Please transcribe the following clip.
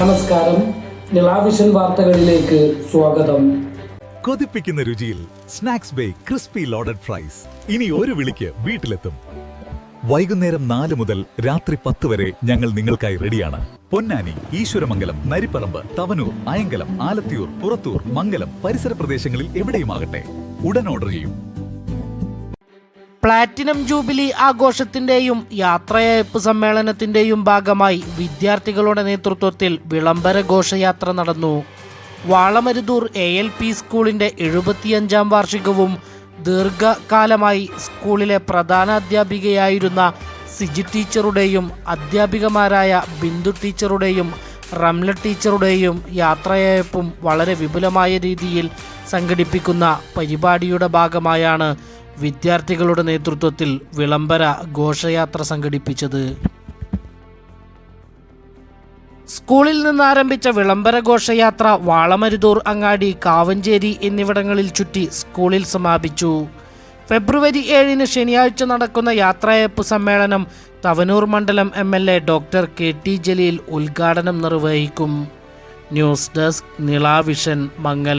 നമസ്കാരം. നിളാവിഷൻ വാർത്തകളിലേക്ക് സ്വാഗതം. കൊതിപ്പിക്കുന്ന രുചിയിൽ snacks bay crispy loaded fries. ഇനി ഒരു വിളിക്ക് വീട്ടിലെത്തും. വൈകുന്നേരം നാല് മുതൽ രാത്രി പത്ത് വരെ ഞങ്ങൾ നിങ്ങൾക്കായി റെഡിയാണ്. പൊന്നാനി ഈശ്വരമംഗലം നരിപ്പറമ്പ് തവനൂർ അയങ്കലം ആലത്തിയൂർ പുറത്തൂർ മംഗലം പരിസര പ്രദേശങ്ങളിൽ എവിടെയുമാകട്ടെ. ഉടൻ ഓർഡർ ചെയ്യും. പ്ലാറ്റിനം ജൂബിലി ആഘോഷത്തിന്റെയും യാത്രയയപ്പ് സമ്മേളനത്തിന്റെയും ഭാഗമായി വിദ്യാർത്ഥികളുടെ നേതൃത്വത്തിൽ വിളംബര ഘോഷയാത്ര നടന്നു. വാളമരുതൂർ എ എൽ പി സ്കൂളിന്റെ എഴുപത്തിയഞ്ചാം വാർഷികവും ദീർഘകാലമായി സ്കൂളിലെ പ്രധാന അധ്യാപികയായിരുന്ന സിജി ടീച്ചറുടെയും അധ്യാപികമാരായ ബിന്ദു ടീച്ചറുടെയും റംല ടീച്ചറുടെയും യാത്രയയപ്പും വളരെ വിപുലമായ രീതിയിൽ സംഘടിപ്പിക്കുന്ന പരിപാടിയുടെ ഭാഗമായാണ് വിദ്യാർത്ഥികളുടെ നേതൃത്വത്തിൽ വിളംബര ഘോഷയാത്ര സംഘടിപ്പിച്ചത്. സ്കൂളിൽ നിന്നാരംഭിച്ച വിളംബര ഘോഷയാത്ര വാളമരുതൂർ അങ്ങാടി കാവഞ്ചേരി എന്നിവിടങ്ങളിൽ ചുറ്റി സ്കൂളിൽ സമാപിച്ചു. ഫെബ്രുവരി ഏഴിന് ശനിയാഴ്ച നടക്കുന്ന യാത്രയപ്പ് സമ്മേളനം തവനൂർ മണ്ഡലം M L A doctor K T Jaleel ഉദ്ഘാടനം നിർവഹിക്കും. News desk നിളാവിഷൻ Mangal